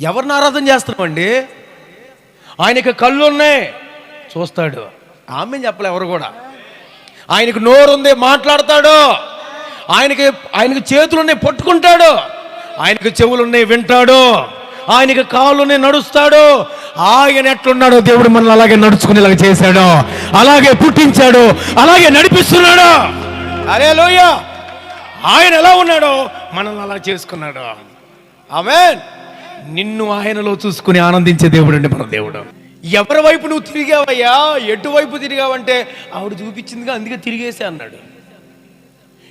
ఎవరిని ఆరాధన చేస్తున్నామండి? ఆయనకి కళ్ళు ఉన్నాయి చూస్తాడు. ఆమె చెప్పలే ఎవరు కూడా. ఆయనకు నోరు ఉంది మాట్లాడతాడు. ఆయనకి ఆయనకి చేతులు ఉన్నాయి పట్టుకుంటాడు. ఆయనకి చెవులు ఉన్నాయి వింటాడు. ఆయనకి కాళ్ళు ఉన్నాయి నడుస్తాడు. ఆయన ఎట్లున్నాడో దేవుడు మనల్ని అలాగే నడుచుకునేలాగా చేశాడు. అలాగే పుట్టించాడు. అలాగే నడిపిస్తున్నాడు. అరే లోయ ఆయన ఎలా ఉన్నాడో మనల్ని అలా చేసుకున్నాడు. ఆమెన్. నిన్ను ఆయనలో చూసుకుని ఆనందించే దేవుడు అండి మన దేవుడు. ఎవరి వైపు నువ్వు తిరిగావయ్యా? ఎటువైపు తిరిగావంటే ఆవిడ చూపించిందిగా అందుకే తిరిగేసే అన్నాడు.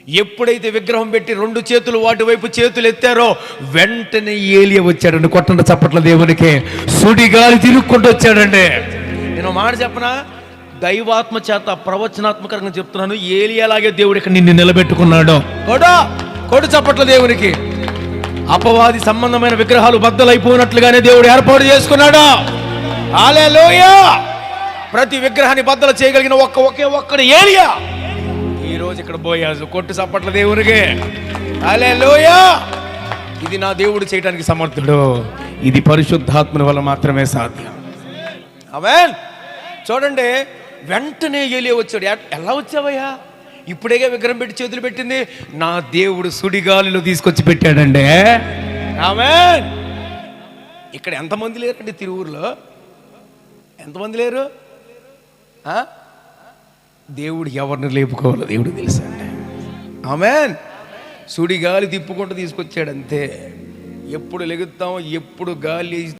ఎప్పుడైతే విగ్రహం పెట్టి రెండు చేతులు వాటి వైపు చేతులు ఎత్తారో వెంటనే ఏలియ వచ్చాడండి. కొట్టండి చప్పట్ల దేవునికి. సుడిగాలి తిరుక్కుంటూ వచ్చాడండి. నేను మాట చెప్పనా? దైవాత్మ చేత ప్రవచనాత్మకంగా చెప్తున్నాను. ఏలియలాగే దేవుడు ఇక్కడ నిన్ను నిలబెట్టుకున్నాడు. కొడు! కొడు చప్పట్ల దేవునికి. అపవాది సంబంధమైన విగ్రహాలు బద్దలైపోయినట్లుగానే దేవుడు ఏర్పాటు చేసుకున్నాడు? హల్లెలూయ! ప్రతి విగ్రహాన్ని బద్దలు చేయగలిగిన ఒక్క ఒకే ఒక్కడు ఏరియా ఈ రోజు ఇక్కడ పోయాజు కొట్టు చప్పట్ల దేవునికి. హల్లెలూయ! ఇది నా దేవుడు చేయడానికి సమర్థుడు. ఇది పరిశుద్ధాత్మని వల్ల మాత్రమే సాధ్యం. అవే చూడండి వెంటనే ఏలియా వచ్చాడు. ఎలా వచ్చావయ్యా? ఇప్పుడేగా విగ్రహం పెట్టి చేతులు పెట్టింది? నా దేవుడు సుడిగాలిలో తీసుకొచ్చి పెట్టాడండి. ఆమేన్. ఇక్కడ ఎంతమంది లేరండి తిరువురులో? ఎంతమంది లేరు? ఆ? దేవుడు ఎవరిని లేపుకోవాలో దేవుడు తెలుసండి. ఆమెన్. సుడి గాలి తిప్పుకుంటూ తీసుకొచ్చాడు అంతే ఎప్పుడు లెగుతాం ఎప్పుడు గాలి